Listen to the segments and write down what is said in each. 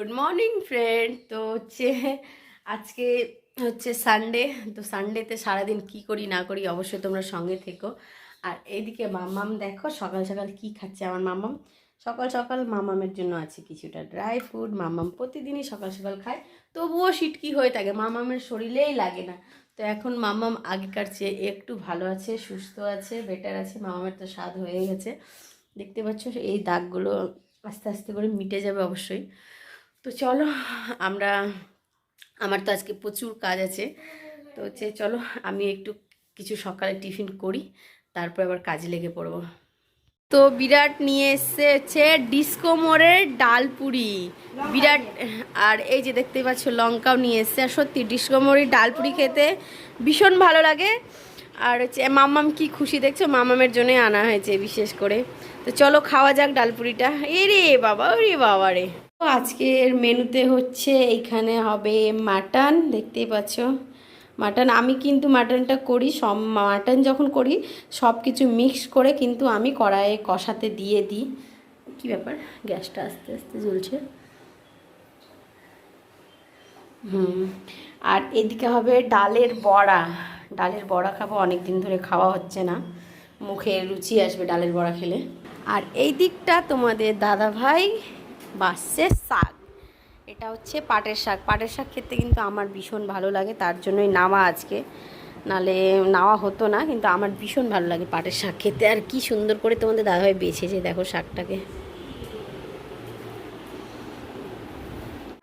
Good morning friend তো হচ্ছে, আজকে হচ্ছে সানডে তো সানডেতে সারাদিন কি করি না করি অবশ্যই তোমরা সঙ্গে থেকো। আর এইদিকে মামাম দেখো, সকাল সকাল কি খাচ্ছে আমার মামাম? সকাল সকাল মামামের জন্য আছে কিছুটা ড্রাই ফ্রুট মামাম প্রতিদিনই সকাল সকাল খায়। তবুও সিটকি হয়ে থাকে? মামামের শরীরেই লাগে না। তো এখন মামাম আগেকার চেয়ে একটু ভালো আছে, সুস্থ আছে বেটার আছে, মামামের তো স্বাদ হয়ে গেছে। দেখতে পাচ্ছ, এই দাগগুলো আস্তে আস্তে করে মিটে যাবে অবশ্যই। তো চলো, আমরা, আমার তো আজকে প্রচুর কাজ আছে। তো হচ্ছে চলো, আমি একটু কিছু সকালে টিফিন করি, তারপর আবার কাজে লেগে পড়ব। তো বিরাট নিয়ে এসছে হচ্ছে ডিস্কো মোড়ের ডালপুরি বিরাট, আর এই যে দেখতেই পাচ্ছ, লঙ্কাও নিয়ে এসছে। আর সত্যি, ডিস্কো মোড়ের ডালপুরি খেতে ভীষণ ভালো লাগে। আর হচ্ছে মাম্মাম কি খুশি দেখছ? মামামের জন্যই আনা হয়েছে বিশেষ করে। তো চলো, খাওয়া যাক ডালপুরিটা এ রে বাবা, ওরে বাবা রে। আজকের মেনুতে হচ্ছে এইখানে হবে মাটন, দেখতেই পাচ্ছ। মাটন, আমি কিন্তু মাটনটা করি, সব মাটন যখন করি সব কিছু মিক্স করে কিন্তু আমি কড়াইয়ে কষাতে দিয়ে দিই। কি ব্যাপার? গ্যাসটা আস্তে আস্তে জ্বলছে। হুম, আর এদিকে হবে ডালের বড়া। ডালের বড়া খাব অনেক দিন ধরে খাওয়া হচ্ছে না। মুখে রুচি আসবে ডালের বড়া খেলে। আর এই দিকটা তোমাদের দাদা ভাই বাসছে শাক, এটা হচ্ছে পাটের শাক। পাটের শাক খেতে কিন্তু আমার ভীষণ ভালো লাগে, তার জন্যই নামা আজকে। নালে নাওয়া হতো না, কিন্তু আমার ভীষণ ভালো লাগে পাটের শাক খেতে। আর কি সুন্দর করে তোমাদের দাদাভাই বেছেছে, দেখো শাকটাকে।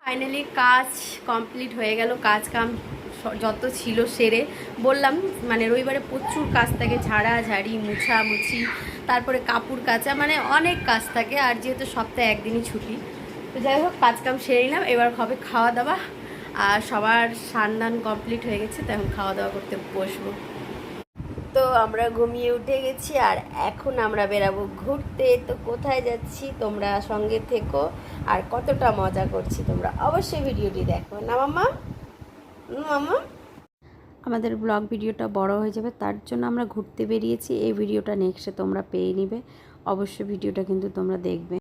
ফাইনালি কাজ কমপ্লিট হয়ে গেল, কাজ কাম যত ছিল সেরে। বললাম মানে রবিবারে প্রচুর কাজ থাকে ঝাড়া ঝাড়ি মুছা মুছি তারপরে কাপড় কাচা মানে অনেক কাজ থাকে, আর যেহেতু সপ্তাহে একদিনই ছুটি। তো যাই হোক, কাজ কাম সেরে নিলাম, এবার হবে খাওয়া দাওয়া আর সবার সান্দান কমপ্লিট হয়ে গেছে, তো এখন খাওয়া দাওয়া করতে বসবো। তো আমরা ঘুমিয়ে উঠে গেছি, আর এখন আমরা বেরাবো ঘুরতে। তো কোথায় যাচ্ছি তোমরা সঙ্গে থেকো, আর কতটা মজা করছি তোমরা। অবশ্যই ভিডিওটি দেখো। না মামা মামা আমাদের ব্লগ ভিডিওটা বড় হয়ে যাবে, তার জন্য আমরা ঘুরতে বেরিয়েছি। এই ভিডিওটা নেক্সটে তোমরা পেয়ে নিবে। অবশ্যই ভিডিওটা কিন্তু তোমরা দেখবে।